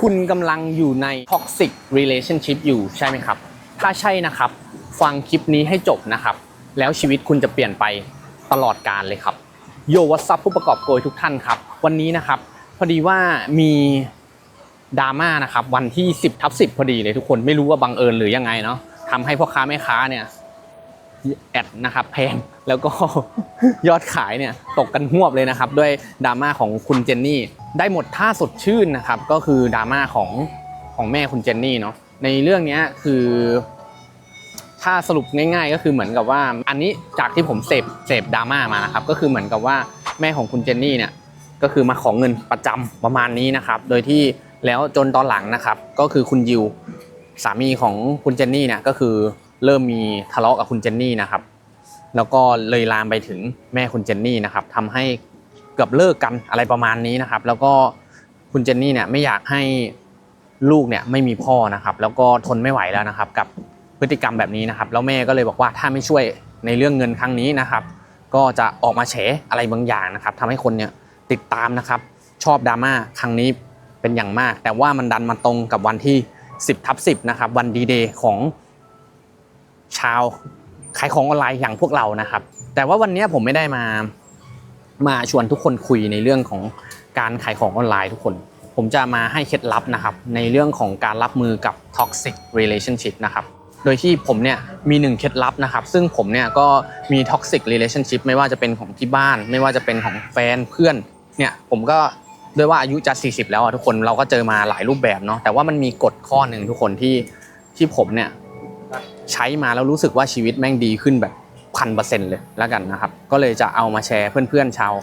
คุณกำลังอยู่ใน toxic relationship อยู่ใช่ไหมครับ ถ้าใช่นะครับ ฟังคลิปนี้ให้จบนะครับ แล้วชีวิตคุณจะเปลี่ยนไปตลอดกาลเลยครับ โยวัสซับผู้ประกอบโกยทุกท่านครับ วันนี้นะครับ พอดีว่ามีดราม่านะครับ วันที่ 10ทับ10 พอดีเลยทุกคนไม่รู้ว่าบังเอิญหรือยังไงเนาะทำให้พ่อค้าแม่ค้าเนี่ย แอดนะครับแพงแล้วก็ยอดขายเนี่ยตกกันหวบเลยนะครับ ด้วยดราม่าของคุณเจนนี่ ได้หมดท่าสดชื่นนะครับ ก็คือดราม่าของของแม่คุณเจนนี่เนาะในเรื่องนี้คือ ถ้าสรุปง่าย ๆ ก็คือเหมือนกับว่า อันนี้จากที่ผมเสพเสพดราม่ามานะครับ ก็คือเหมือนกับว่าแม่ของคุณเจนนี่เนี่ยก็คือมาขอเงินประจำประมาณนี้นะครับ โดยที่แล้วจนตอนหลังนะครับ ก็คือคุณยิวสามีของคุณเจนนี่เนี่ยก็คือ เริ่มมีทะเลาะกับคุณเจนนี่นะครับ แล้วก็เลยลามไปถึงแม่คุณเจนนี่นะครับทำให้เกือบเลิกกันอะไรประมาณนี้นะครับ แล้วก็คุณเจนนี่เนี่ยไม่อยากให้ลูกเนี่ยไม่มีพ่อนะครับ แล้วก็ทนไม่ไหวแล้วนะครับ กับพฤติกรรมแบบนี้นะครับ แล้วแม่ก็เลยบอกว่าถ้าไม่ช่วยในเรื่องเงินครั้งนี้นะครับ ก็จะออกมาแฉอะไรบางอย่างนะครับทำให้คนเนี่ยติดตามนะครับ ชอบดราม่าครั้งนี้เป็นอย่างมาก แต่ว่ามันดันมาตรงกับวันที่ 10ทับ10นะครับวันดีเดย์ของ ชาวขายของออนไลน์อย่างพวกเรานะครับ แต่ว่าวันนี้ผมไม่ได้มามาชวนทุกคนคุยในเรื่องของการขายของออนไลน์ทุกคน ผมจะมาให้เคล็ดลับนะครับ ในเรื่องของการรับมือกับ toxic relationship นะครับโดยที่ผมเนี่ยมีหนึ่งเคล็ดลับนะครับ ซึ่งผมเนี่ยก็มี toxic relationship ไม่ว่าจะเป็นของที่บ้าน ไม่ว่าจะเป็นของแฟนเพื่อนเนี่ยผมก็ด้วยว่าอายุจะ 40 แล้วอะทุกคนเราก็เจอมาหลายรูปแบบเนาะแต่ว่ามันมีกฎข้อหนึ่งทุกคนที่ที่ผมเนี่ย ใช้มาแล้วรู้สึกว่าชีวิตแม่งดีขึ้นแบบพันเปอร์เซ็นต์เลยแล้วกันนะครับ ก็เลยจะเอามาแชร์เพื่อนๆชาว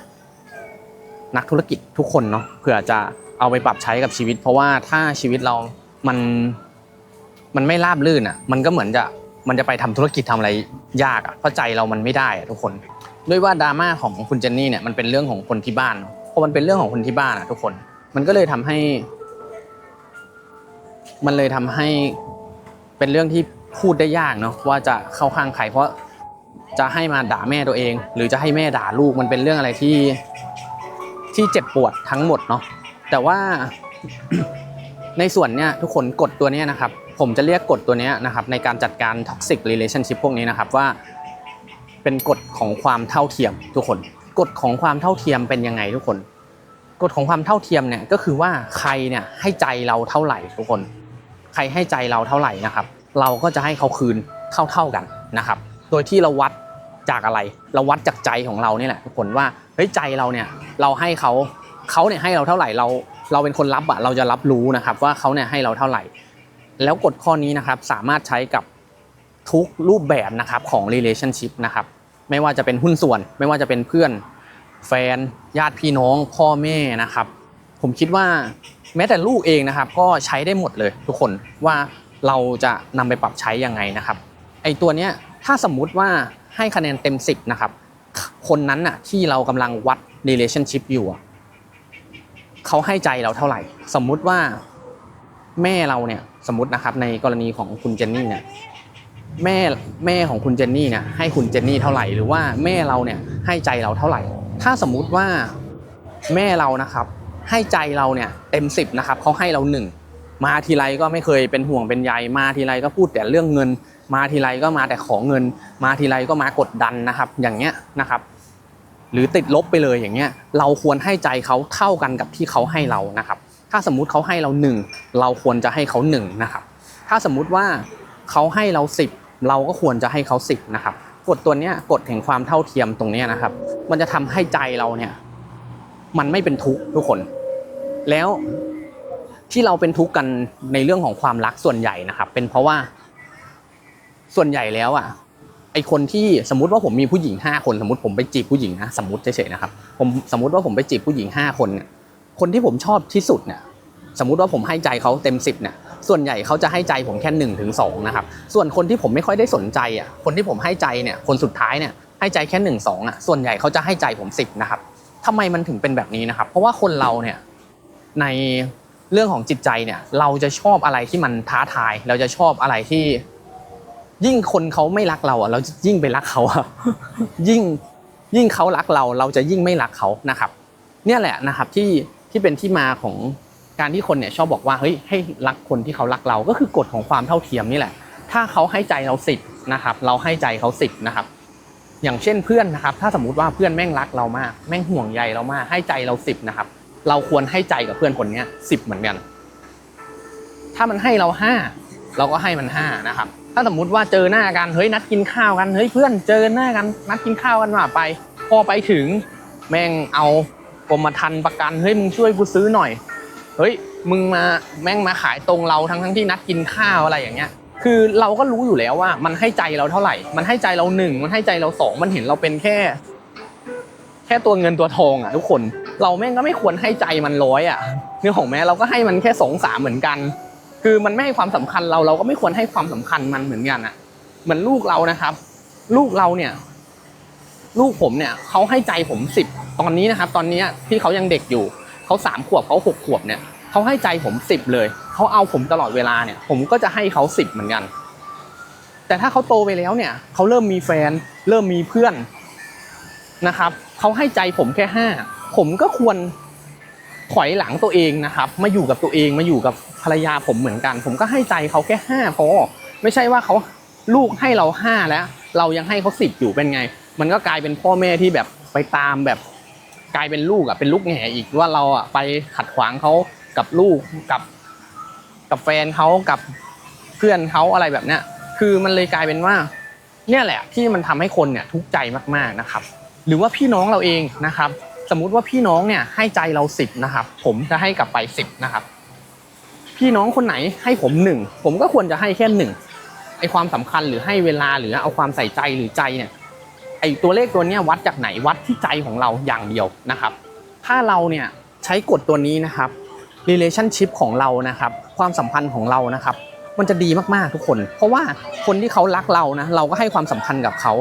นักธุรกิจทุกคนเนาะเผื่อจะเอาไปปรับใช้กับชีวิต เพราะว่าถ้าชีวิตเรามันมันไม่ราบรื่นอะ มันก็เหมือนจะมันจะไปทำธุรกิจทำอะไรยากอะเพราะใจเรามันไม่ได้อะทุกคน ด้วยว่าดราม่าของคุณเจนนี่เนี่ยมันเป็นเรื่องของคนที่บ้านเนอะมันเป็นเรื่องของคนที่บ้านอะทุกคน มันก็เลยทำให้ มันเลยทำให้เป็นเรื่องที่ พูดได้ยากเนาะว่าจะเข้าข้างใครเพราะจะให้มาด่าแม่ตัวเอง หรือจะให้แม่ด่าลูกมันเป็นเรื่องอะไรที่ที่เจ็บปวดทั้งหมดเนาะแต่ว่าในส่วนเนี้ยทุกคนกฎตัวเนี้ยนะครับ ผมจะเรียกกฎตัวเนี้ยนะครับ ในการจัดการ toxic relationship พวกนี้นะครับว่า เป็นกฎของความเท่าเทียมทุกคนกฎของความเท่าเทียมเป็นยังไงทุกคนกฎของความเท่าเทียมเนี่ยก็คือว่าใครเนี่ยให้ใจเราเท่าไหร่ทุกคน ใครให้ใจเราเท่าไหร่นะครับ เราก็จะให้เขาคืนเท่าๆกันนะครับ โดยที่เราวัดจากอะไร เราวัดจากใจของเราเนี่ยแหละทุกคนว่าเฮ้ยใจเราเนี่ยเราให้เขาเขาเนี่ยให้เราเท่าไหร่เราเราเป็นคนรับอะเราจะรับรู้นะครับว่าเขาเนี่ยให้เราเท่าไหร่ แล้วกฎข้อนี้นะครับสามารถใช้กับทุกรูปแบบนะครับของ relationship นะครับไม่ว่าจะเป็นหุ้นส่วน ไม่ว่าจะเป็นเพื่อน แฟน ญาติพี่น้อง พ่อแม่นะครับ ผมคิดว่าแม้แต่ลูกเองนะครับ ก็ใช้ได้หมดเลยทุกคนว่า เราจะนำไปปรับใช้ยังไงนะครับไอตัวเนี้ยถ้าสมมุติว่าให้คะแนนเต็ม 10 นะครับ คนนั้นน่ะที่เรากำลังวัด relationship อยู่เขาให้ใจเราเท่าไหร่ สมมุติว่าแม่เราเนี่ยสมมตินะครับในกรณีของคุณเจนนี่เนี่ยแม่แม่ของคุณเจนนี่เนี่ยให้คุณเจนนี่เท่าไหร่หรือว่าแม่เราเนี่ยให้ใจเราเท่าไหร่ ถ้าสมมุติว่าแม่เรานะครับ ให้ใจเราเนี่ยเต็มสิบนะครับเขาให้เราหนึ่ง มาทีไรก็ไม่เคยเป็นห่วงเป็นใยมาทีไรก็พูดแต่เรื่องเงิน มาทีไรก็มาแต่ขอเงิน มาทีไรก็มากดดันนะครับ อย่างเงี้ยนะครับ หรือติดลบไปเลยอย่างเงี้ย เราควรให้ใจเขาเท่ากันกับที่เขาให้เรานะครับ ถ้าสมมุติเขาให้เราหนึ่งเราควรจะให้เขาหนึ่งนะครับ ถ้าสมมุติว่าเขาให้เราสิบเราก็ควรจะให้เขาสิบนะครับกฎตัวเนี้ยกฎแห่งความเท่าเทียมตรงเนี้ยนะครับ มันจะทำให้ใจเราเนี่ย มันไม่เป็นทุกข์ทุกคน แล้ว ที่เราเป็นทุกข์กันในเรื่องของความรักส่วนใหญ่นะครับ เป็นเพราะว่า ส่วนใหญ่แล้วอะไอคนที่สมมติว่าผมมีผู้หญิงห้าคน สมมติผมไปจีบผู้หญิงนะสมมติเฉยๆนะครับ ผมสมมติว่าผมไปจีบผู้หญิงห้าคนเนี่ยคนที่ผมชอบที่สุดเนี่ยสมมติว่าผมให้ใจเขาเต็มสิบเนี่ยส่วนใหญ่เขาจะให้ใจผมแค่หนึ่งถึงสองนะครับส่วนคนที่ผมไม่ค่อยได้สนใจอะคนที่ผมให้ใจเนี่ยคนสุดท้ายเนี่ยให้ใจแค่หนึ่งสองอะส่วนใหญ่เขาจะให้ใจผมสิบนะครับทำไมมันถึงเป็นแบบนี้นะครับ เพราะว่าคนเราเนี่ยใน เรื่องของจิตใจเนี่ยเราจะชอบอะไรที่มันท้าทาย เราจะชอบอะไรที่ ยิ่งคนเขาไม่รักเราอะเราจะยิ่งไปรักเขาอะยิ่งยิ่งเขารักเรา เราจะยิ่งไม่รักเขานะครับ เนี่ยแหละนะครับที่ที่เป็นที่มาของการที่คนเนี่ยชอบบอกว่าเฮ้ยให้รักคนที่เขารักเรา ก็คือกฎของความเท่าเทียมนี่แหละ ถ้าเขาให้ใจเราสิบนะครับ เราให้ใจเขาสิบนะครับ อย่างเช่นเพื่อนนะครับ ถ้าสมมุติว่าเพื่อนแม่งรักเรามาก แม่งห่วงใยเรามาก ให้ใจเราสิบนะครับ เราควรให้ใจกับเพื่อนคนนี้สิบเหมือนกัน ถ้ามันให้เราห้าเราก็ให้มันห้านะครับ ถ้าสมมุติว่าเจอหน้ากันเฮ้ยนัดกินข้าวกันเฮ้ยเพื่อนเจอหน้ากันนัดกินข้าวกันมาไป พอไปถึงแม่งเอากรมธรรม์ประกันเฮ้ยมึงช่วยกูซื้อหน่อย เฮ้ยมึงมาแม่งมาขายตรงเราทั้งทั้งที่นัดกินข้าวอะไรอย่างเงี้ย คือเราก็รู้อยู่แล้วว่ามันให้ใจเราเท่าไหร่ มันให้ใจเราหนึ่งมันให้ใจเราสองมันเห็นเราเป็นแค่ แค่ตัวเงินตัวทองอะทุกคน เราแม่งก็ไม่ควรให้ใจมันร้อยอะเนื้อของแม้เราก็ให้มันแค่สองสามเหมือนกัน คือมันไม่ให้ความสำคัญเราเราก็ไม่ควรให้ความสำคัญมันเหมือนกันอะเหมือนลูกเรานะครับ ลูกเราเนี่ย ลูกผมเนี่ยเขาให้ใจผมสิบตอนนี้นะครับ ตอนนี้ที่เขายังเด็กอยู่เขาสามขวบเขาหกขวบเนี่ยเขาให้ใจผมสิบเลยเขาเอาผมตลอดเวลาเนี่ย ผมก็จะให้เขาสิบเหมือนกัน แต่ถ้าเขาโตไปแล้วเนี่ยเขาเริ่มมีแฟน เริ่มมีเพื่อนนะครับ เขาให้ใจผมแค่ห้าผมก็ควรถอยหลังตัวเองนะครับ มาอยู่กับตัวเองมาอยู่กับภรรยาผมเหมือนกัน ผมก็ให้ใจเขาแค่ห้าพอไม่ใช่ว่าเขาลูกให้เราห้าแล้ว เรายังให้เขาสิบอยู่เป็นไง มันก็กลายเป็นพ่อแม่ที่แบบไปตามแบบกลายเป็นลูกอะเป็นลูกแง่อีกว่าเราอะไปขัดขวางเขากับลูกกับ กับแฟนเขากับเพื่อนเขาอะไรแบบเนี้ยคือมันเลยกลายเป็นว่า เนี่ยแหละที่มันทำให้คนเนี่ยทุกข์ใจมากๆนะครับ หรือว่าพี่น้องเราเองนะครับ สมมุติว่าพี่น้องเนี่ยให้ใจเราสิบนะครับ ผมจะให้กลับไปสิบนะครับ พี่น้องคนไหนให้ผมหนึ่งผมก็ควรจะให้แค่หนึ่งไอความสำคัญหรือให้เวลาหรือเอาความใส่ใจหรือใจเนี่ยไอตัวเลขตัวนี้วัดจากไหนวัดที่ใจของเราอย่างเดียวนะครับ ถ้าเราเนี่ยใช้กฎตัวนี้นะครับ relationship ของเรานะครับ ความสัมพันธ์ของเรานะครับ มันจะดีมากๆทุกคน เพราะว่าคนที่เขารักเรานะเราก็ให้ความสัมพันธ์กับเขา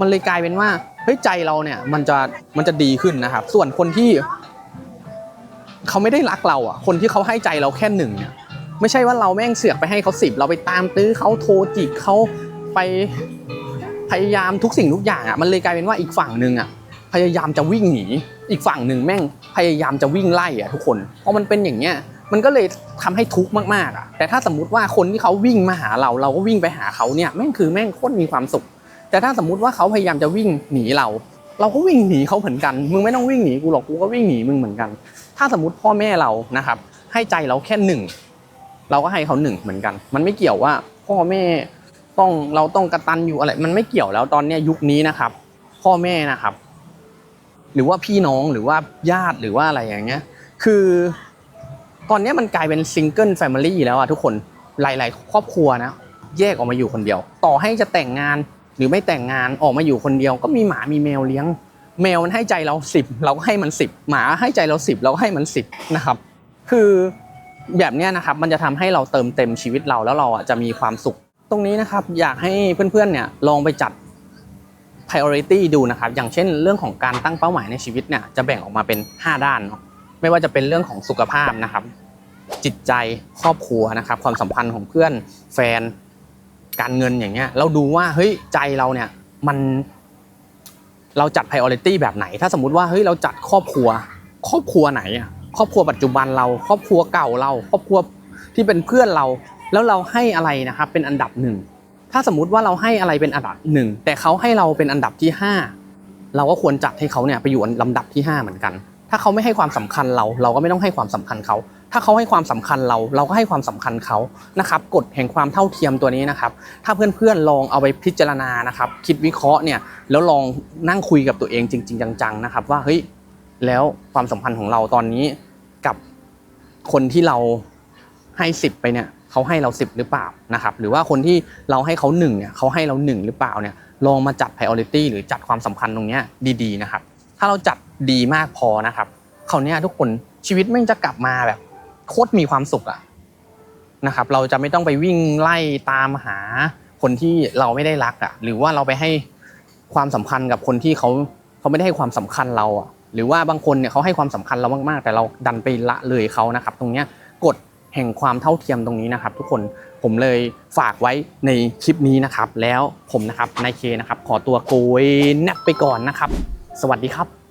มันเลยกลายเป็นว่า เฮ้ยใจเราเนี่ยมันจะมันจะดีขึ้นนะครับ ส่วนคนที่เขาไม่ได้รักเราอะ คนที่เขาให้ใจเราแค่หนึ่งเนี่ย ไม่ใช่ว่าเราแม่งเสือกไปให้เขาสิบเราไปตามตื้อเขาโทรจิกเขาไปพยายามทุกสิ่งทุกอย่างอะมันเลยกลายเป็นว่าอีกฝั่งหนึ่งอะพยายามจะวิ่งหนี อีกฝั่งหนึ่งแม่งพยายามจะวิ่งไล่อะทุกคนเพอมันเป็นอย่างเงี้ยมันก็เลยทำให้ทุกข์มากๆอะแต่ถ้าสมมุติว่าคนที่เขาวิ่งมาหาเราเราก็วิ่งไปหาเขาเนี่ยแม่งคือแม่งโคตรมีความสุข แต่ถ้าสมมุติว่าเขาพยายามจะวิ่งหนีเรา เราก็วิ่งหนีเขาเหมือนกัน มึงไม่ต้องวิ่งหนีกูหรอกกูก็วิ่งหนีมึงเหมือนกัน ถ้าสมมติพ่อแม่เรานะครับ ให้ใจเราแค่หนึ่งเราก็ให้เขาหนึ่งเหมือนกัน มันไม่เกี่ยวว่าพ่อแม่ต้องเราต้องกระตันอยู่อะไร มันไม่เกี่ยวแล้วตอนเนี้ยยุคนี้นะครับ พ่อแม่นะครับ หรือว่าพี่น้องหรือว่าญาติหรือว่าอะไรอย่างเงี้ย คือตอนนี้มันกลายเป็นซิงเกิลแฟมิลี่แล้วอะทุกคนหลาย ๆ ครอบครัวนะ แยกออกมาอยู่คนเดียว ต่อให้จะแต่งงาน หรือไม่แต่งงานออกมาอยู่คนเดียว ก็มีหมามีแมวเลี้ยง แมวมันให้ใจเราสิบเราก็ให้มันสิบหมาให้ใจเราสิบเราก็ให้มันสิบนะครับ คือแบบนี้นะครับมันจะทำให้เราเติมเต็มชีวิตเราแล้วเราอะจะมีความสุข ตรงนี้นะครับอยากให้เพื่อนๆเนี่ยลองไปจัด priority ดูนะครับ อย่างเช่นเรื่องของการตั้งเป้าหมายในชีวิตเนี่ยจะแบ่งออกมาเป็น 5 ด้านเนาะไม่ว่าจะเป็นเรื่องของสุขภาพนะครับ จิตใจครอบครัวนะครับ ความสัมพันธ์ของเพื่อนแฟน การเงินอย่างเงี้ยเราดูว่าเฮ้ยใจเราเนี่ยมันเราจัด priority แบบไหน ถ้าสมมุติว่าเฮ้ยเราจัดครอบครัว ครอบครัวไหนอะครอบครัวปัจจุบันเรา ครอบครัวเก่าเรา ครอบครัวที่เป็นเพื่อนเรา แล้วเราให้อะไรนะครับเป็นอันดับหนึ่งถ้าสมมติว่าเราให้อะไรเป็นอันดับหนึ่งแต่เขาให้เราเป็นอันดับที่ห้าเราก็ควรจัดให้เขาเนี่ยไปอยู่ลำดับที่ห้าเหมือนกัน ถ้าเขาไม่ให้ความสำคัญเรา เราก็ไม่ต้องให้ความสำคัญเขา ถ้าเขาให้ความสำคัญเราเราก็ให้ความสำคัญเขานะครับกฎแห่งความเท่าเทียมตัวนี้นะครับ ถ้าเพื่อนๆลองเอาไปพิจารณานะครับ คิดวิเคราะห์เนี่ยแล้วลองนั่งคุยกับตัวเองจริง ๆ จังๆนะครับว่าเฮ้ยแล้วความสัมพันธ์ของเราตอนนี้กับคนที่เราให้สิบไปเนี่ยเขาให้เราสิบหรือเปล่านะครับหรือว่าคนที่เราให้เขาหนึ่งเนี่ยเขาให้เราหนึ่งหรือเปล่าเนี่ยลองมาจัด priority หรือจัดความสำคัญตรงเนี้ยดีๆนะครับ ถ้าเราจัดดีมากพอนะครับคราวเนี้ยทุกคนชีวิตแม่งจะกลับมาแบบ โคตรมีความสุขอะนะครับ เราจะไม่ต้องไปวิ่งไล่ตามหาคนที่เราไม่ได้รักอะหรือว่าเราไปให้ความสำคัญกับคนที่เขาเขาไม่ได้ให้ความสำคัญเราอะหรือว่าบางคนเนี่ยเขาให้ความสำคัญเรามากๆ แต่เราดันไปละเลยเขานะครับ ตรงเนี้ยกฎแห่งความเท่าเทียมตรงนี้นะครับ ทุกคนผมเลยฝากไว้ในคลิปนี้นะครับ แล้วผมนะครับนายเคนะครับ ขอตัวโกยแนบไปก่อนนะครับ สวัสดีครับ